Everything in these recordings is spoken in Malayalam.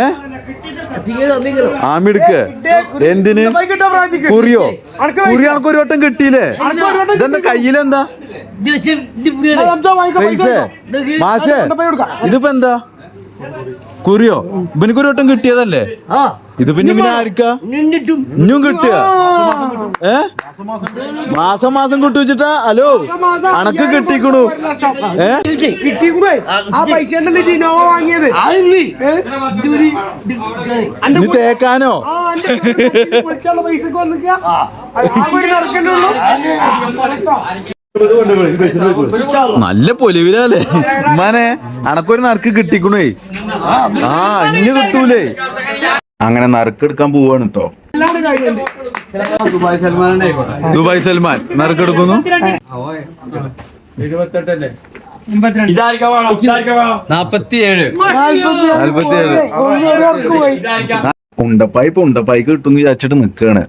ഏ? ആമിടുക്ക് എന്തിന്? കുറിയോ? കുറി അനക്ക് ഒരു വട്ടം കിട്ടിയില്ലേ? ഇതെന്താ കയ്യിലെന്താ? പൈസ. മാഷേ ഇതിപ്പോ എന്താ? കുറിയോ? ഇവനക്ക് ഒരു വട്ടം കിട്ടിയതല്ലേ? ഇത് പിന്നെ പിന്നെ ആർക്കാ? ഇഞ്ഞും കിട്ടുക. ഏ? മാസം മാസം കിട്ടു വെച്ചിട്ടാ ഹലോ? അണക്ക് കിട്ടിക്കണു. ഏ? നീ തേക്കാനോ? നല്ല പൊലിവിലല്ലേ? ഉമ്മാനെ അണക്കൊരു നറുക്ക് കിട്ടിക്കണേ. ആ ഇനി കിട്ടൂലേ. അങ്ങനെ നറുക്കെടുക്കാൻ പോവാണ് കേട്ടോ ദുബായ് സൽമാൻ നറുക്കെടുക്കുന്നു. നാപ്പത്തിയേഴ്. നാല്പത്തിയേഴ്. ഉണ്ടപ്പായി ഇപ്പൊ ഉണ്ടപ്പായിക്ക് കിട്ടും വിചാരിച്ചിട്ട് നിക്കാണ്.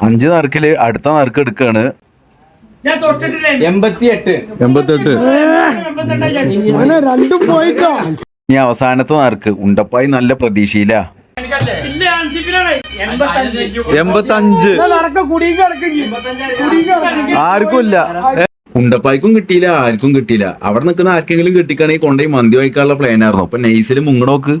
അഞ്ച് നറുക്കിൽ അടുത്ത നറുക്ക് എടുക്കാണ്. ഇനി അവസാനത്തെ നറുക്ക്. ഉണ്ടപ്പായി നല്ല പ്രതീക്ഷയില്ല എൺപത്തഞ്ച്. ആർക്കും ഇല്ല. ഉണ്ടപ്പായിക്കും കിട്ടിയില്ല ആർക്കും കിട്ടിയില്ല. അവിടെ നിൽക്കുന്ന ആർക്കെങ്കിലും കിട്ടിക്കണെങ്കിൽ കൊണ്ടുപോയി മന്തി വായിക്കാനുള്ള പ്ലാൻ ആയിരുന്നു. അപ്പൊ നൈസിൽ മുങ്ങണോക്ക്.